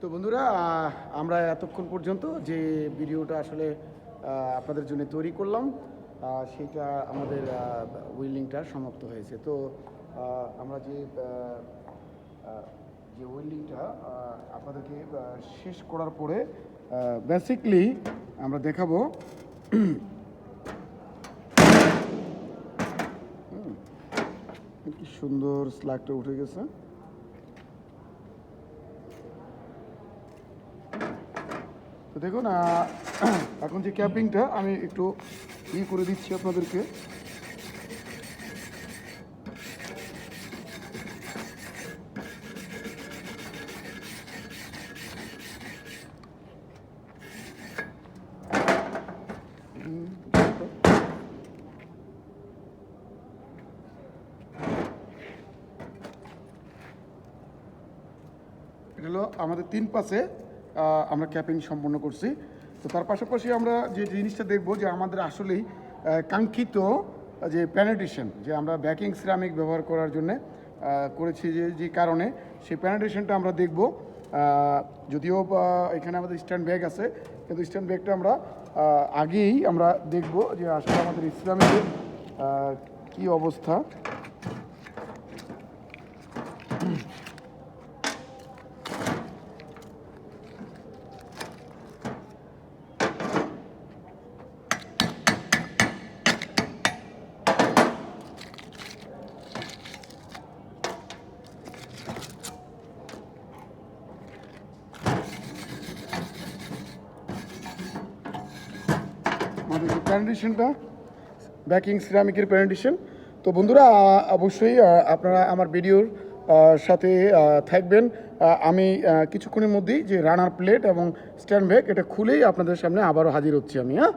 তো বন্ধুরা আমরা এতক্ষণ পর্যন্ত যে ভিডিওটা আসলে আপনাদের জন্য তৈরি করলাম সেটা আমাদের উইল্ডিংটা সমাপ্ত হয়েছে। তো আমরা যে যে ওয়েল্ডিংটা আপনাদেরকে শেষ করার পরে বেসিকলি আমরা দেখাবো কি সুন্দর স্লাগটা উঠে গেছে। দেখুন এখন যে ক্যাপিংটা আমি একটু ই করে দিচ্ছি আপনাদেরকে। এটা হলো আমাদের তিন পাশে আমরা ক্যাপিং সম্পন্ন করছি। তো তার পাশাপাশি আমরা যে জিনিসটা দেখব যে আমাদের আসলেই কাঙ্ক্ষিত, যে প্যানেটেশন যে আমরা ব্যাকিং সিরামিক ব্যবহার করার জন্য করেছি যে যে কারণে সেই প্যানেটেশনটা আমরা দেখব। যদিও এখানে আমাদের স্ট্যান্ড ব্যাগ আছে, কিন্তু স্ট্যান্ড ব্যাগটা আমরা আগেই আমরা দেখব যে আসলে আমাদের ইসলামিকের কী অবস্থা। আমাদের যে প্যারেন্টেশনটা ব্যাকিং সিরামিকের প্যান্ডিশন তো বন্ধুরা অবশ্যই আপনারা আমার ভিডিওর সাথে থাকবেন। আমি কিছুক্ষণের মধ্যেই যে রানার প্লেট এবং স্ট্যান্ড ব্যাগ এটা খুলেই আপনাদের সামনে আবারও হাজির হচ্ছি আমি হ্যাঁ?